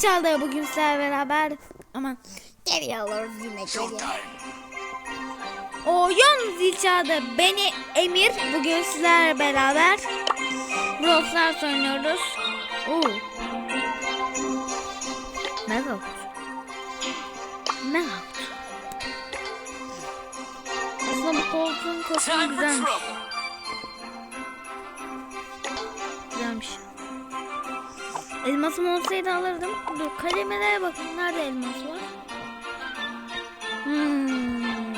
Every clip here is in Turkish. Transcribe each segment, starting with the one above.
çaldı bugün sizlerle beraber. Aman geri alırız yine geri. Oyun zil çaldı. Beni Emir bugün sizlerle beraber Brawl oynuyoruz. Oo. Ne yaptı? Aslında bu koltuğun for güzelmiş. Güzelmiş. Elmasım olsaydı alırdım. Dur kalemelere bakın. Nerede elmas var? Hmm.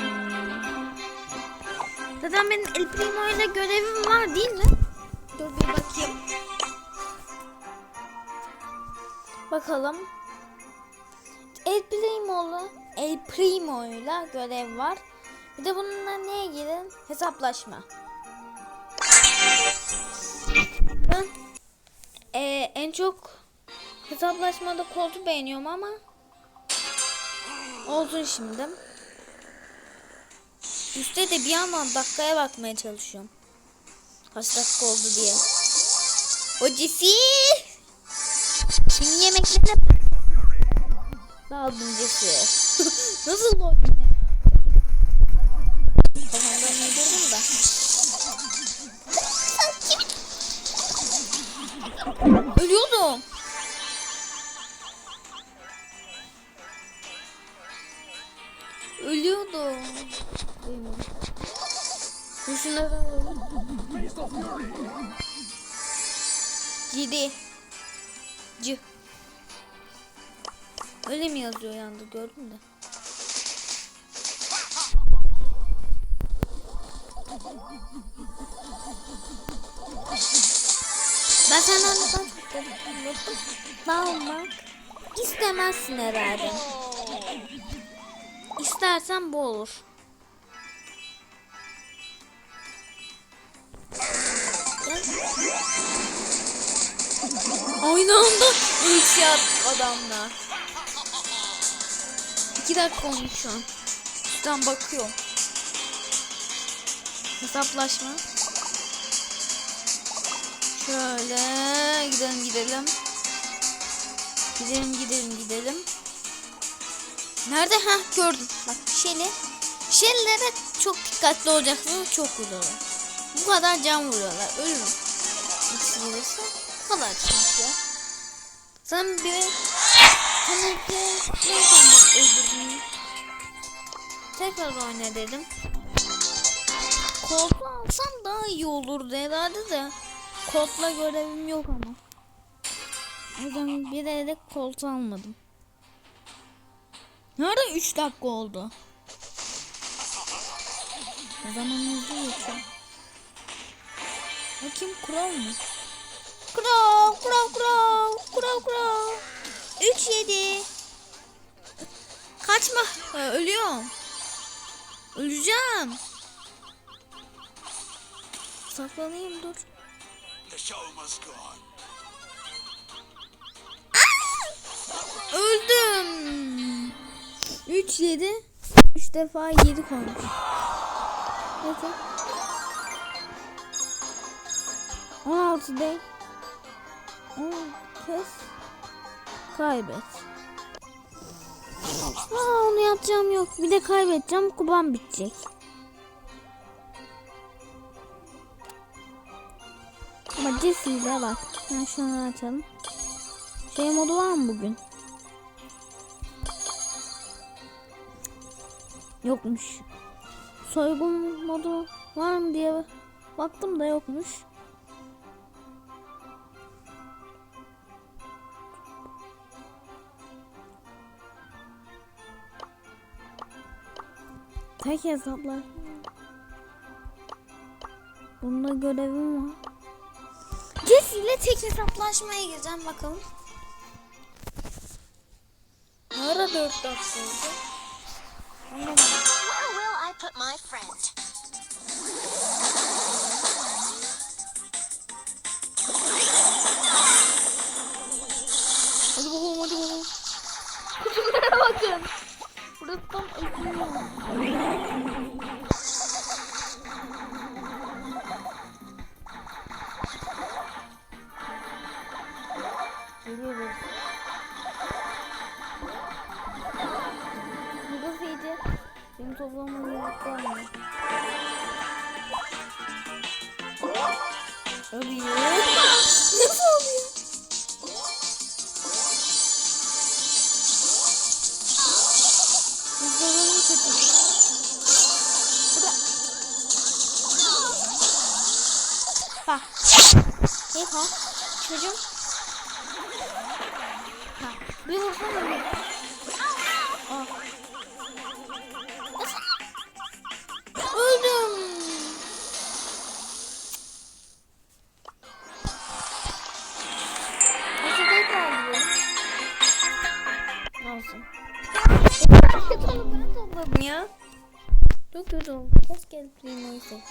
Zaten benim El Primo ile görevim var değil mi? Dur bir bakayım. Bakalım. El Primo'lu El Primo ile görev var. Bir de bununla neye girin? Hesaplaşma. Çok hesaplaşmada koltuğu beğeniyorum ama olsun şimdi. Üstte de bir yandan dakikaya bakmaya çalışıyorum. Kaç dakika oldu diye. O Cesi. Şimdi yemeklerine Daldım Cesi. Nasıl oynuyor Ölüyordum. Ölüyordum. Dur şunları alalım. Cidi. C. Öyle mi yazıyor yanda gördün de. Dalmak istemezsin herhalde. İstersen bu olur. Aynı anda ulti adamla. İki dakika olmuş şu an. Üstten bakıyorum. Hesaplaşma. Şöyle gidelim gidelim. Gidelim gidelim gidelim. Nerede? Ha gördüm. Bak Shelly. Shelly'lere çok dikkatli olacaksınız. Çok vuruyorlar. Bu kadar can vuruyorlar. Ölürüm. İkisi bu kadar çünkü. Sen bir bak öldürdüm. Tekrar oyna dedim. Koltuğu alsam daha iyi olurdu herhalde de. Kodla görevim yok ama. O yüzden bir de koltuğu almadım. Nerede 3 dakika oldu? O zaman hızlı geçiyor. Bakayım kural mı? Kural, kural, kural, kural, kural. 3 7. Kaçma. Ölüyorum. Öleceğim. Saklanayım dur. The show must go on. Öldüm. 3 7 3 defa 7 koymuş. Neyse. 16 değil. 10 kez kaybet. Aa, onu yapacağım yok. Bir de kaybedeceğim. Kupam bitecek. Ama Jesse'yle bak. Ben şunu açalım. Şey modu var mı bugün? Yokmuş. Soygun modu var mı diye baktım da yokmuş. Tek hesaplar. Bunda görevim var. İle tek hesaplaşmaya gireceğim bakalım. Ara 4 dakika oldu? Anlamadım. Where will I put my friend? Hadi bakalım hadi bakalım. Kutulara bakın. Burası tam eziliyor. Ya. Çok kötü oldu. Keşke Primo'yu seç.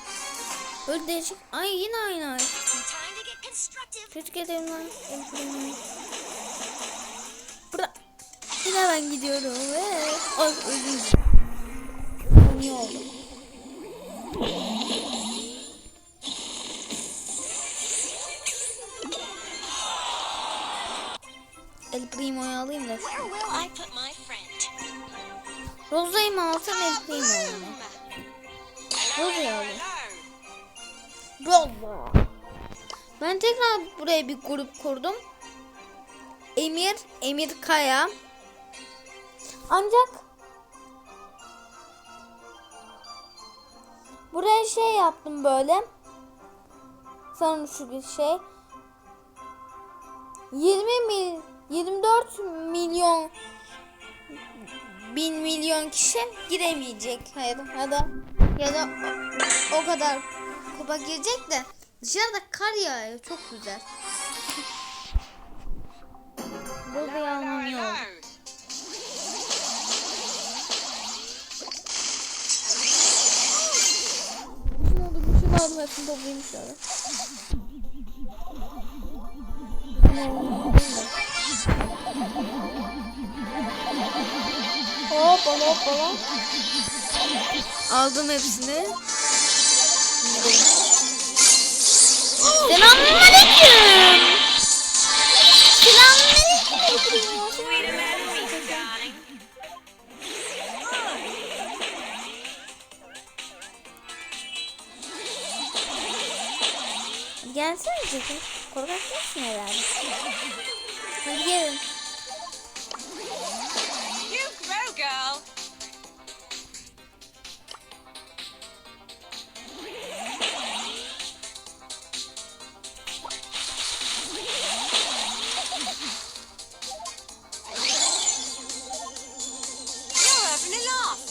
Böyle değişik. Ay yine aynı ay. Keşke de lan. Bırak. Yine ben gidiyorum. Ve... Ay öldüm. Ne oldu? El Primo'yu alayım da. Rosa'yı mı alsam El Primo'yu mu? Rosa'yı alayım. Rosa. Ben tekrar buraya bir grup kurdum. Emir, Emir Kaya. Ancak buraya şey yaptım böyle. Sanırım şu bir şey. 20 mil 24 milyon bin milyon kişi giremeyecek da ya da, ya da o, o kadar kupa girecek de dışarıda kar yağıyor çok güzel. Burada yağmur aldım hepsini toplayayım şöyle. Hoppala hoppala. Aldım hepsini. Selamünaleyküm. Selamünaleyküm. Gelsene Cekin. Korkak değilsin herhalde. Hadi gelin.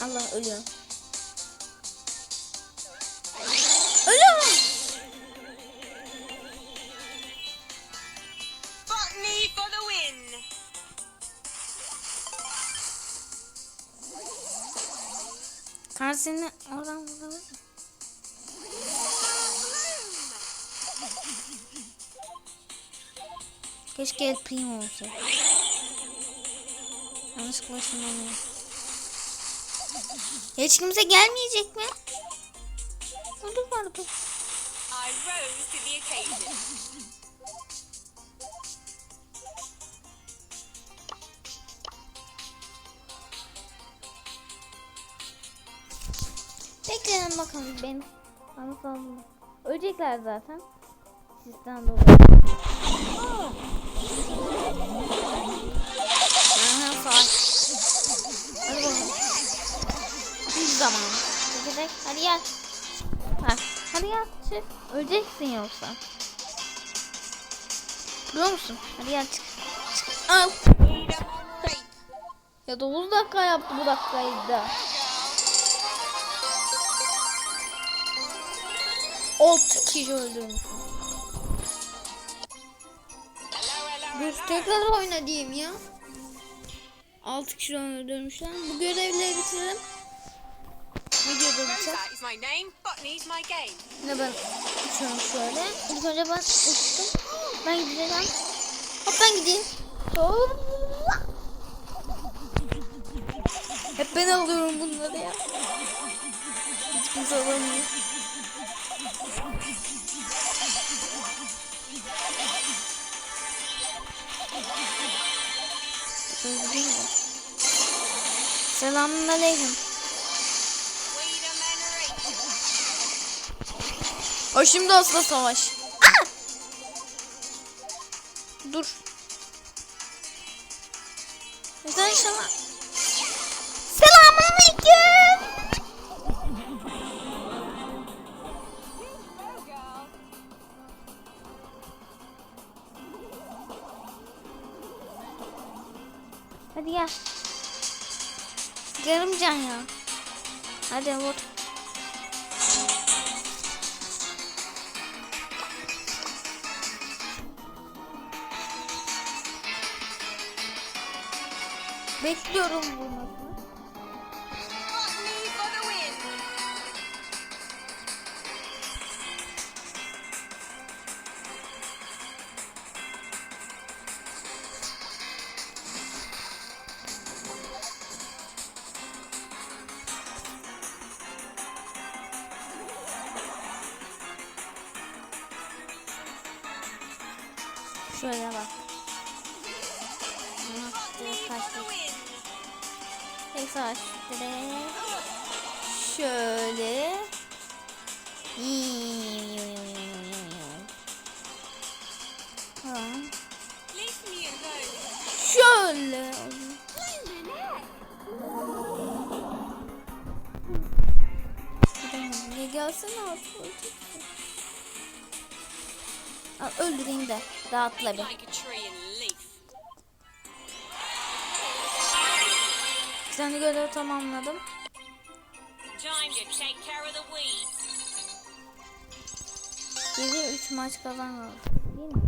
Allah ölüyor. Ölüyorum. Botany for the win. Kar seni oradan vuralım. Keşke El Primo olsa. Yanlışlıkla ışınlanıyor. Hiç kimse gelmeyecek mi? Olur the occasion. Bekleyin bakalım benim. Bana saldım. Ölecekler zaten. Sizden dolayı. Gel. Ha, hadi gel. Çık. Öleceksin yoksa. Biliyor musun? Hadi gel çık. Çık. Al. Ya 9 dakika yaptı bu dakikayı da. Alt kişi öldürmüş. Dur tekrar oyna diyeyim ya. 6 kişi öldürmüşler. Bu görevleri bitirelim. Videoda bitecek. Rosa is my name. Botany's my game. Ne ben uçuyorum şöyle. İlk önce ben uçtum. Ben gideceğim. Hop ben gideyim. Hop. Hep ben alıyorum bunları ya. Hiç kimse alamıyor. Selamun O şimdi asla savaş. Aa! Dur. Neden inşallah? Selamünaleyküm. Hadi gel. Yarım can ya. Hadi vur. Bekliyorum win. Şöyle bak. Direkt. Şöyle. Şöyle. Ne gelsene artık. Öldüreyim de rahatla bir. Bir tane görev tamamladım. Geri 3 maç kazanmadım. Değil mi?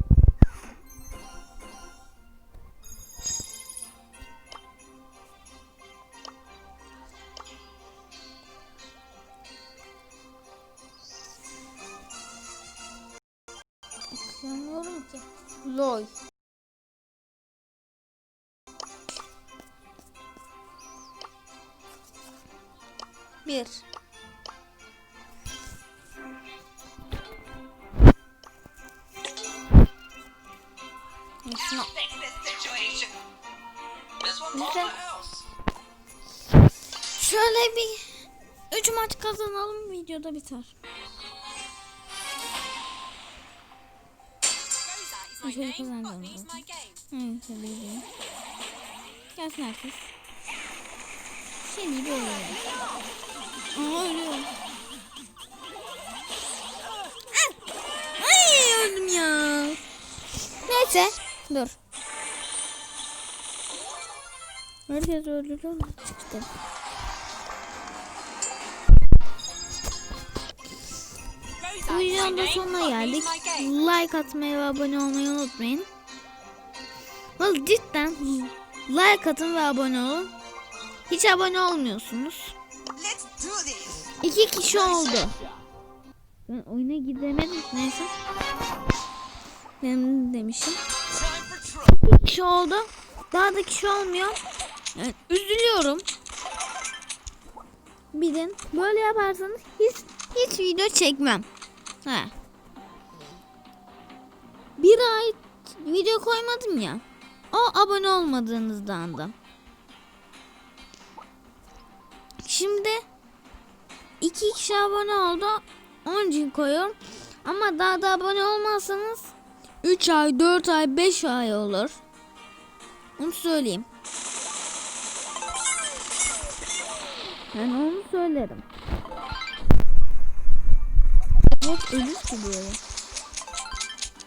1 Şuna Lütfen Şöyle bir 3 maç kazanalım videoda biter. Şöyle kazanacağım Hı, tabii ki. Gelsin herkes. Şey Seni böyle Ay öldüm ya. Neyse. Dur. Herkes öldürüyor. Çıktı. Rosa Bu videonun da sonuna geldik. Like atmayı ve abone olmayı unutmayın. Vallahi cidden like atın ve abone olun. Hiç abone olmuyorsunuz. İki kişi oldu. Ben oyuna gidemedim. Neyse. Ben demişim. İki kişi oldu. Daha da kişi olmuyor. Yani üzülüyorum. Bilin. Böyle yaparsanız hiç hiç video çekmem. He. Bir ay video koymadım ya. O abone olmadığınızdan da. Şimdi iki kişi abone oldu. Onun için koyuyorum. Ama daha da abone olmazsanız 3 ay, 4 ay, 5 ay olur. Onu söyleyeyim. Ben onu söylerim. Evet ölür ki böyle.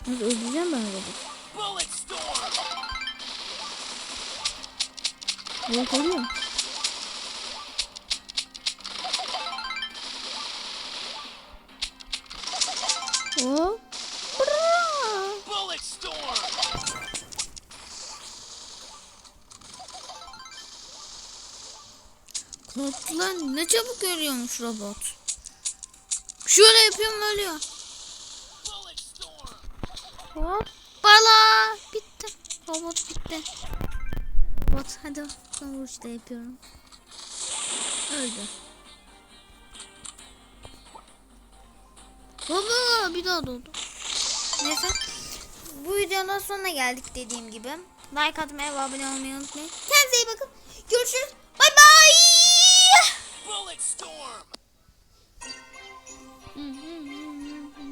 Nasıl öleceğim ben böyle. Bullet storm! Yok ölüyor. Ne çabuk görüyormuş robot. Şöyle yapıyorum ölüyor. Hoppala. Bitti. Robot bitti. Robot hadi son vuruşta yapıyorum. Öldü. Baba bir daha doğdu. Neyse. Bu videonun sonuna geldik dediğim gibi. Like atmayı ve abone olmayı unutmayın. Kendinize iyi bakın. Görüşürüz. storm. Mm-hmm.